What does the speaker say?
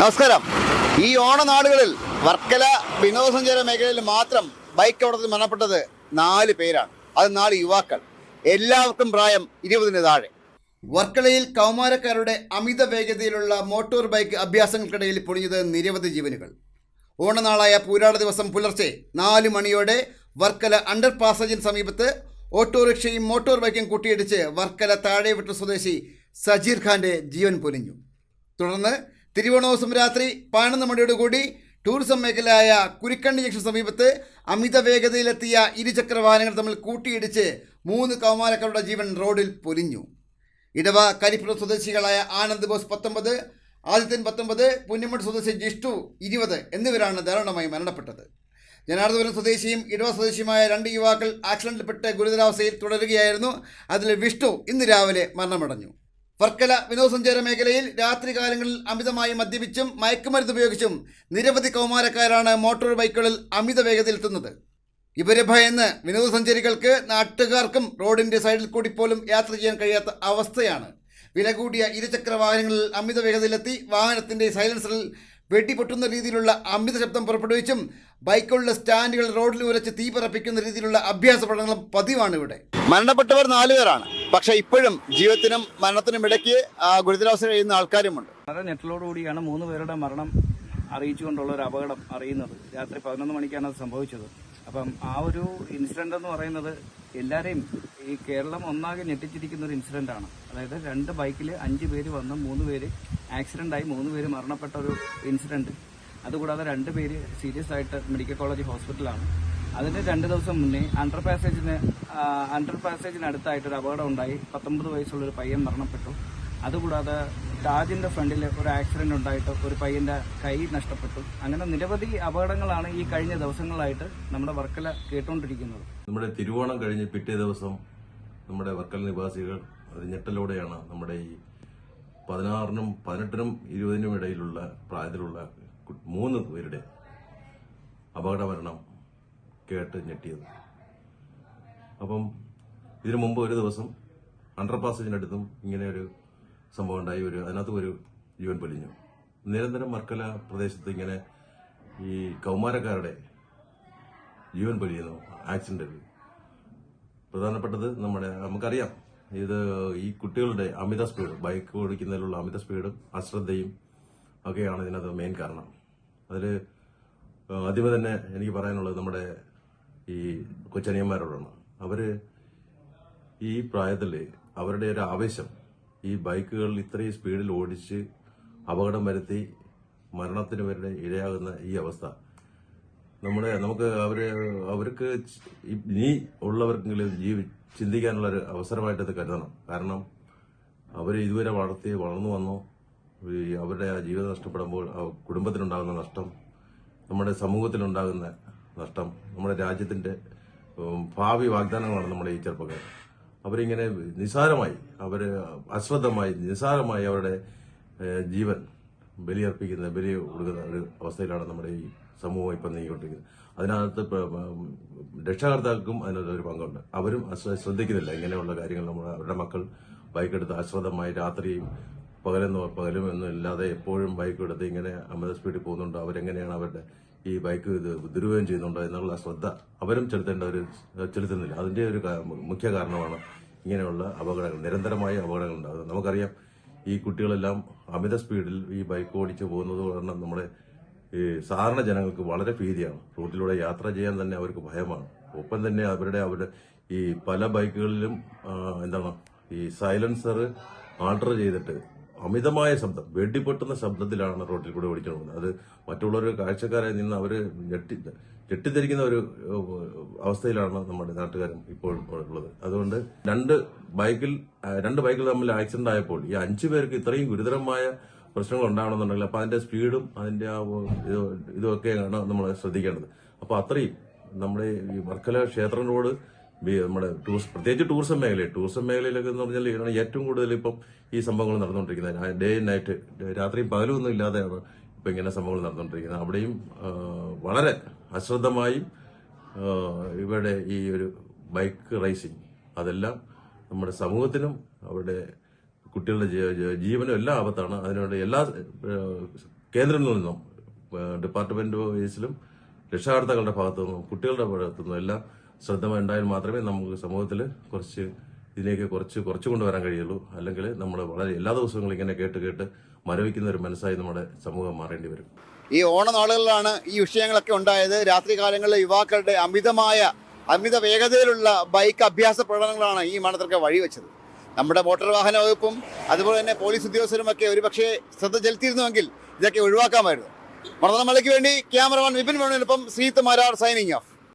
നമസ്കാരം. ഈ ഓണനാളുകളിൽ വർക്കല വിനോദസഞ്ചാര മേഖലയിൽ മാത്രം ബൈക്ക് അപകടത്തിൽ മരണപ്പെട്ടത് നാല് പേരാണ്. അത് നാല് യുവാക്കൾ. എല്ലാവർക്കും പ്രായം ഇരുപതിന് താഴെ. വർക്കലയിൽ കൗമാരക്കാരുടെ അമിത വേഗതയിലുള്ള മോട്ടോർ ബൈക്ക് അഭ്യാസങ്ങൾക്കിടയിൽ പൊളിഞ്ഞത് നിരവധി ജീവനുകൾ. ഓണനാളായ പൂരാട ദിവസം പുലർച്ചെ നാല് മണിയോടെ വർക്കല അണ്ടർ പാസേജിന് സമീപത്ത് ഓട്ടോറിക്ഷയും മോട്ടോർ ബൈക്കും കൂട്ടിയിടിച്ച് വർക്കല താഴെവിട്ട് സ്വദേശി സജീർ ഖാന്റെ ജീവൻ പൊലിഞ്ഞു. തുടർന്ന് തിരുവോണോസം രാത്രി പതിനൊന്ന് കൂടി ടൂറിസം മേഖലയായ കുരിക്കണ്ണി ജംഗ്ഷൻ സമീപത്ത് അമിത വേഗതയിലെത്തിയ ഇരുചക്ര വാഹനങ്ങൾ തമ്മിൽ കൂട്ടിയിടിച്ച് മൂന്ന് കൗമാരക്കാരുടെ ജീവൻ റോഡിൽ പൊലിഞ്ഞു. ഇടവ കരിപ്പുറം സ്വദേശികളായ ആനന്ദ് ബോസ് പത്തൊമ്പത് ആദിത്യൻ പത്തൊമ്പത് പുന്നമ്മട് സ്വദേശി ജിഷ്ടു ഇരുപത് എന്നിവരാണ് ദാരുണമായി മരണപ്പെട്ടത്. ജനാർദ്ദപുരം സ്വദേശിയും ഇടവ സ്വദേശിയുമായ രണ്ട് യുവാക്കൾ ആക്സിഡന്റിൽപ്പെട്ട് ഗുരുതരാവസ്ഥയിൽ തുടരുകയായിരുന്നു. അതിൽ വിഷ്ണു ഇന്ന് രാവിലെ മരണമടഞ്ഞു. വർക്കല വിനോദസഞ്ചാര മേഖലയിൽ രാത്രികാലങ്ങളിൽ അമിതമായി മദ്യപിച്ചും മയക്കുമരുന്ന് ഉപയോഗിച്ചും നിരവധി കൗമാരക്കാരാണ് മോട്ടോർ ബൈക്കുകളിൽ അമിത വേഗതയിലെത്തുന്നത് ഇവരെ ഭയന്ന് വിനോദസഞ്ചാരികൾക്ക് നാട്ടുകാർക്കും റോഡിന്റെ സൈഡിൽ കൂടി പോലും യാത്ര ചെയ്യാൻ കഴിയാത്ത അവസ്ഥയാണ്. വില കൂടിയ ഇരുചക്ര വാഹനങ്ങളിൽ അമിത വേഗതയിലെത്തി വാഹനത്തിന്റെ സൈലൻസറിൽ വെട്ടിപ്പൊട്ടുന്ന രീതിയിലുള്ള അമിത ശബ്ദം പുറപ്പെടുവിച്ചും ബൈക്കുകളുടെ സ്റ്റാൻഡുകൾ റോഡിൽ ഉരച്ച് തീ പറപ്പിക്കുന്ന രീതിയിലുള്ള അഭ്യാസ പഠനങ്ങളും പതിവാണ് ഇവിടെ. മരണപ്പെട്ടവർ നാലുപേരാണ്. പക്ഷെ ഇപ്പോഴും ജീവിതത്തിനും മരണത്തിനും ഇടയ്ക്ക് ഗുരുതരാവസ്ഥ കഴിയുന്ന ആൾക്കാരുമുണ്ട്. വളരെ ഞെട്ടലോടുകൂടിയാണ് മൂന്ന് പേരുടെ മരണം അറിയിച്ചുകൊണ്ടുള്ള ഒരു അപകടം അറിയുന്നത്. രാത്രി പതിനൊന്ന് മണിക്കാണ് അത് സംഭവിച്ചത്. അപ്പം ആ ഒരു ഇൻസിഡന്റ് എന്ന് പറയുന്നത് എല്ലാവരെയും ഈ കേരളം ഒന്നാകെ ഞെട്ടിച്ചിരിക്കുന്ന ഒരു ഇൻസിഡന്റ് ആണ്. അതായത് രണ്ട് ബൈക്കിൽ അഞ്ച് പേര് വന്ന് മൂന്ന് പേര് ആക്സിഡന്റ് ആയി മൂന്ന് പേര് മരണപ്പെട്ട ഒരു ഇൻസിഡന്റ് അതുകൂടാതെ രണ്ട് പേര് സീരിയസ് ആയിട്ട് മെഡിക്കൽ കോളേജ് ഹോസ്പിറ്റലാണ് അതിന് രണ്ട് ദിവസം മുന്നേ അണ്ടർ പാസേജിന് അണ്ടർ പാസേജിന് അടുത്തായിട്ട് ഒരു അപകടം ഉണ്ടായി. പത്തൊമ്പത് വയസ്സുള്ള ഒരു പയ്യൻ മരണപ്പെട്ടു. അതുകൂടാതെ താജിന്റെ ഫ്രണ്ടിൽ ഒരു ആക്സിഡന്റ് ഉണ്ടായിട്ട് ഒരു പയ്യന്റെ കൈ നഷ്ടപ്പെട്ടു. അങ്ങനെ നിരവധി അപകടങ്ങളാണ് ഈ കഴിഞ്ഞ ദിവസങ്ങളായിട്ട് നമ്മുടെ വർക്കല കേട്ടുകൊണ്ടിരിക്കുന്നത് നമ്മുടെ തിരുവോണം കഴിഞ്ഞ് പിറ്റേ ദിവസം നമ്മുടെ വർക്കല നിവാസികൾ ഞെട്ടലോടെയാണ് നമ്മുടെ ഈ പതിനാറിനും പതിനെട്ടിനും ഇരുപതിനും ഇടയിലുള്ള പ്രായത്തിലുള്ള മൂന്ന് പേരുടെ അപകട മരണം കേട്ട് ഞെട്ടിയത്. അപ്പം ഇതിനു മുമ്പ് ഒരു ദിവസം അണ്ടർ പാസേജിനടുത്തും ഇങ്ങനെ ഒരു സംഭവം ഉണ്ടായി. ഒരു അതിനകത്ത് ഒരു ജീവൻ പൊലിഞ്ഞു. നിരന്തരം മർക്കല പ്രദേശത്ത് ഇങ്ങനെ ഈ കൗമാരക്കാരുടെ ജീവൻ പൊലിയുന്നു. ആക്സിഡന്റിൽ പ്രധാനപ്പെട്ടത് നമ്മുടെ നമുക്കറിയാം ഇത് ഈ കുട്ടികളുടെ അമിത സ്പീഡ് ബൈക്ക് ഓടിക്കുന്നതിലുള്ള അമിത സ്പീഡും അശ്രദ്ധയും ഒക്കെയാണ് ഇതിനകത്ത് മെയിൻ കാരണം. അതിൽ ആദ്യമേ തന്നെ എനിക്ക് പറയാനുള്ളത് നമ്മുടെ ഈ കൊച്ചനിയന്മാരോടാണ് അവർ ഈ പ്രായത്തിൽ അവരുടെ ഒരു ആവേശം ഈ ബൈക്കുകളിൽ ഇത്രയും സ്പീഡിൽ ഓടിച്ച് അപകടം വരുത്തി മരണത്തിന് വരെ ഇരയാകുന്ന ഈ അവസ്ഥ. നമ്മുടെ നമുക്ക് അവർ അവർക്ക് ഇനി ഉള്ളവർക്കെങ്കിലും ജീവി ചിന്തിക്കാനുള്ള ഒരു അവസരമായിട്ട് അത് കരുതണം. കാരണം അവർ ഇതുവരെ വളർത്തി വളർന്നു വന്നു. അവരുടെ ആ ജീവിതം നഷ്ടപ്പെടുമ്പോൾ കുടുംബത്തിനുണ്ടാകുന്ന നഷ്ടം നമ്മുടെ സമൂഹത്തിലുണ്ടാകുന്ന നഷ്ടം. നമ്മുടെ രാജ്യത്തിന്റെ ഭാവി വാഗ്ദാനങ്ങളാണ് നമ്മുടെ ഈ ചെറുപ്പക്കാർ. അവരിങ്ങനെ നിസാരമായി അവർ അശ്രദ്ധമായി നിസാരമായി അവരുടെ ജീവൻ ബലിയർപ്പിക്കുന്ന ബലി കൊടുക്കുന്ന ഒരു അവസ്ഥയിലാണ് നമ്മുടെ ഈ സമൂഹം ഇപ്പം നീങ്ങിക്കൊണ്ടിരിക്കുന്നത്. അതിനകത്ത് രക്ഷകർത്താക്കൾക്കും അതിനകത്ത് ഒരു പങ്കുണ്ട്. അവരും ശ്രദ്ധിക്കുന്നില്ല. ഇങ്ങനെയുള്ള കാര്യങ്ങൾ നമ്മൾ അവരുടെ മക്കൾ ബൈക്കെടുത്ത് അശ്രദ്ധമായി രാത്രിയും പകലെന്നോ പകലും ഒന്നും ഇല്ലാതെ എപ്പോഴും ബൈക്ക് എടുത്ത് ഇങ്ങനെ അമിത സ്പീഡിൽ പോകുന്നുണ്ട്. അവരെങ്ങനെയാണ് അവരുടെ ഈ ബൈക്ക് ഇത് ദുരുപയോഗം ചെയ്യുന്നുണ്ടോ എന്നുള്ള ശ്രദ്ധ അവരും ചെലുത്തേണ്ട ഒരു ചെലുത്തുന്നില്ല. അതിന്റെ ഒരു മുഖ്യ കാരണമാണ് ഇങ്ങനെയുള്ള അപകടങ്ങൾ നിരന്തരമായ അപകടങ്ങൾ ഉണ്ടാകുന്നത് നമുക്കറിയാം. ഈ കുട്ടികളെല്ലാം അമിത സ്പീഡിൽ ഈ ബൈക്ക് ഓടിച്ചു പോകുന്നത് കാരണം നമ്മുടെ ഈ സാധാരണ ജനങ്ങൾക്ക് വളരെ ഭീതിയാണ്. റോഡിലൂടെ യാത്ര ചെയ്യാൻ തന്നെ അവർക്ക് ഭയമാണ്. ഒപ്പം തന്നെ അവരുടെ അവരുടെ ഈ പല ബൈക്കുകളിലും എന്താണ് ഈ സൈലൻസർ ആൾട്ടർ ചെയ്തിട്ട് അമിതമായ ശബ്ദം വെടിപൊട്ടുന്ന ശബ്ദത്തിലാണ് റോഡിൽ കൂടെ ഓടിച്ചു പോകുന്നത് അത് മറ്റുള്ളവർ കാഴ്ചക്കാരെ നിന്ന് അവർ ഞെട്ടി ഞെട്ടിദ്ധരിക്കുന്ന ഒരു അവസ്ഥയിലാണ് നമ്മുടെ നാട്ടുകാരൻ ഇപ്പോഴും ഉള്ളത്. അതുകൊണ്ട് രണ്ട് ബൈക്കിൽ രണ്ട് ബൈക്കിൽ തമ്മിൽ ആക്സിഡന്റ് ആയപ്പോൾ ഈ അഞ്ചു പേർക്ക് ഇത്രയും ഗുരുതരമായ പ്രശ്നങ്ങൾ ഉണ്ടാവണമെന്നുണ്ടെങ്കിൽ അപ്പൊ അതിന്റെ സ്പീഡും അതിന്റെ ആ ഇത് ഇതൊക്കെയാണ് നമ്മൾ ശ്രദ്ധിക്കേണ്ടത്. അപ്പൊ അത്രയും നമ്മുടെ ഈ വർക്കല ക്ഷേത്രം റോഡ് നമ്മുടെ ടൂറിസ്റ്റ് പ്രത്യേകിച്ച് ടൂറിസം മേഖലയിൽ ടൂറിസം മേഖലയിലൊക്കെ എന്ന് പറഞ്ഞാൽ ഇതാണ് ഏറ്റവും കൂടുതൽ ഇപ്പം ഈ സംഭവങ്ങൾ നടന്നുകൊണ്ടിരിക്കുന്നത്. ഡേ ആൻഡ് നൈറ്റ് രാത്രിയും പകലും ഒന്നും ഇല്ലാതെയാണ് ഇപ്പം ഇങ്ങനെ സംഭവങ്ങൾ നടന്നുകൊണ്ടിരിക്കുന്നത്. അവിടെയും വളരെ അശ്രദ്ധമായും ഇവരുടെ ഈ ഒരു ബൈക്ക് റേസിംഗ് അതെല്ലാം നമ്മുടെ സമൂഹത്തിനും അവരുടെ കുട്ടികളുടെ ജീവനും എല്ലാം ആപത്താണ്. അതിനുവേണ്ടി എല്ലാ കേന്ദ്രങ്ങളിൽ നിന്നും ഡിപ്പാർട്ട്മെന്റ് ബേസിലും രക്ഷാകർത്താക്കളുടെ ഭാഗത്തു നിന്നും കുട്ടികളുടെ ഭാഗത്തു നിന്നും എല്ലാം ശ്രദ്ധ ഉണ്ടായാൽ മാത്രമേ നമുക്ക് സമൂഹത്തിൽ കുറച്ച് ഇതിനെയൊക്കെ കുറച്ച് കുറച്ച് കൊണ്ടുവരാൻ കഴിയുള്ളൂ. അല്ലെങ്കിൽ നമ്മൾ വളരെ എല്ലാ ദിവസങ്ങളും ഇങ്ങനെ കേട്ട് കേട്ട് മരവിക്കുന്ന ഒരു മനസ്സായി നമ്മുടെ സമൂഹം മാറേണ്ടി വരും. ഈ ഓണനാളുകളിലാണ് ഈ വിഷയങ്ങളൊക്കെ ഉണ്ടായത്. രാത്രി കാലങ്ങളിൽ യുവാക്കളുടെ അമിതമായ അമിത വേഗതയിലുള്ള ബൈക്ക് അഭ്യാസ പ്രകടനങ്ങളാണ് ഈ മരണത്തിற்கு വഴിവെച്ചത്. നമ്മുടെ മോട്ടോർ വാഹന വകുപ്പും അതുപോലെ തന്നെ പോലീസ് ഉദ്യോഗസ്ഥരും ഒക്കെ ഒരുപക്ഷെ ശ്രദ്ധ ചെലുത്തിയിരുന്നുവെങ്കിൽ ഇതൊക്കെ ഒഴിവാക്കാമായിരുന്നു. മണത്തമലയ്ക്ക് വേണ്ടി ക്യാമറമാൻ വിപിൻ വേണുവിനൊപ്പം ശ്രീത്ത് മാരാർ സൈനിങ് ഓഫ്